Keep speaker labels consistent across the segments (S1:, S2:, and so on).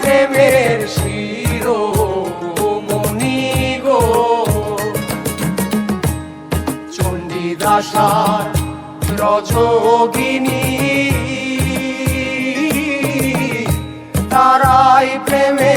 S1: প্রেমের শিরো মনি গো। চণ্ডীদাসার রজগিনী তারাই প্রেমের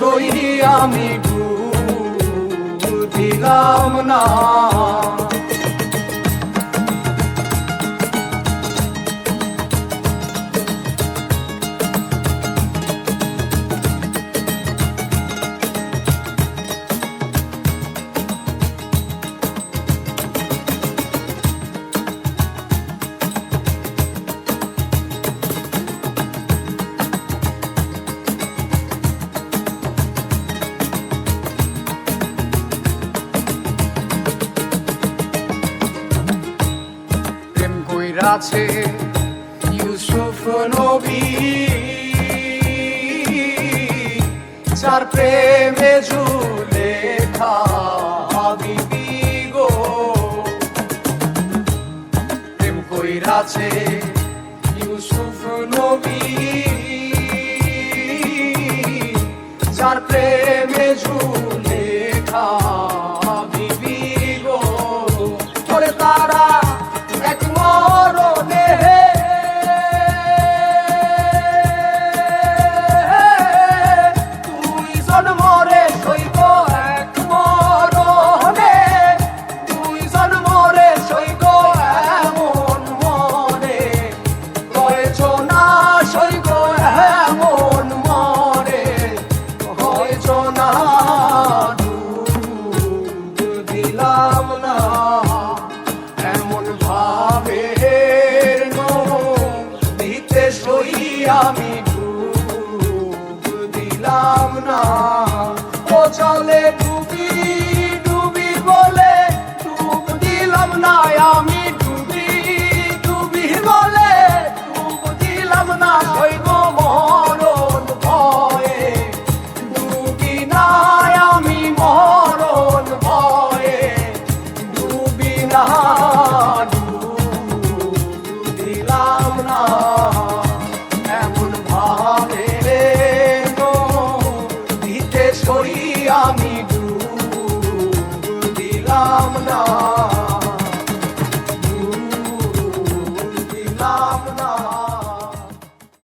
S1: সই আমি দিলাম না। গাছে ইউসুফ নবী। যার প্রেমে ঝুলে খা হাবিবি গো। প্রেম কইরাছে ইউসুফ নবী। যার প্রেমে ঝুলে শেষ আমি ডুব না। ও ডুবি ডুবি বলে ডুব না। আমি ডুবি ডুবি বলে ডুব দিলাম না। হইব মরণ ভয়ে ডুবি না। আমি ভয়ে ডুবি না। ডুব Ram Ram